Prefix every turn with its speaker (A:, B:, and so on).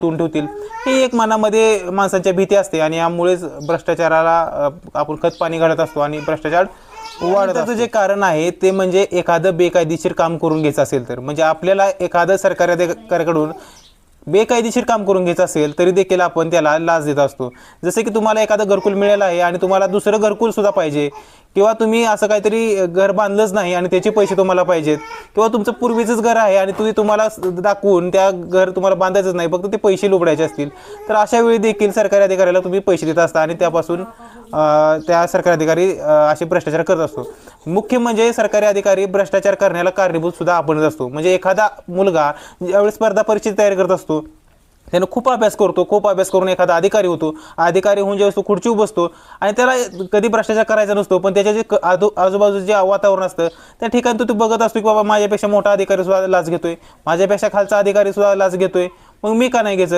A: टून ठेवतील. ही एक मनामध्ये माणसांच्या भीती असते आणि यामुळेच भ्रष्टाचाराला आपण खत पाणी घालत असतो आणि भ्रष्टाचार वाढत त्याचं जे कारण आहे ते म्हणजे एखादं बेकायदेशीर काम करून घ्यायचं असेल तर. म्हणजे आपल्याला एखादं सरकारी अधिकाऱ्याकडून बेकायदेशीर काम करून घ्यायचं असेल तरी देखील आपण त्याला लाच देत असतो. जसं की तुम्हाला एखादं घरकुल मिळालं आहे आणि तुम्हाला दुसरं घरकुल सुद्धा पाहिजे किंवा तुम्ही असं काहीतरी घर बांधलंच नाही आणि त्याचे पैसे तुम्हाला पाहिजेत किंवा तुमचं पूर्वीचंच घर आहे आणि तुम्ही तुम्हाला दाखवून त्या घर तुम्हाला बांधायचंच नाही फक्त ते पैसे लुबडायचे असतील. तर अशा वेळी देखील सरकारी अधिकाऱ्याला तुम्ही पैसे देत असता आणि त्यापासून त्या सरकारी अधिकारी असे भ्रष्टाचार करत असतो. मुख्य म्हणजे सरकारी अधिकारी भ्रष्टाचार करण्याला कारणीभूत सुद्धा आपणच असतो. म्हणजे एखादा मुलगा ज्यावेळी स्पर्धा परीक्षेची तयारी करत असतो त्यानं खूप अभ्यास करतो खूप अभ्यास करून एखादा अधिकारी होतो. अधिकारी होऊन ज्यावेळेस तो खुर्चीवर बसतो आणि त्याला कधी भ्रष्टाचार करायचा नसतो पण त्याच्या जे क- आजू आजूबाजूचं जे वातावरण असतं त्या ठिकाणी तो तो बघत असतो की बाबा माझ्यापेक्षा मोठा अधिकारी सुद्धा लाच घेतोय. माझ्यापेक्षा खालचा अधिकारी सुद्धा लाच घेतोय. मग मी का नाही घ्यायचं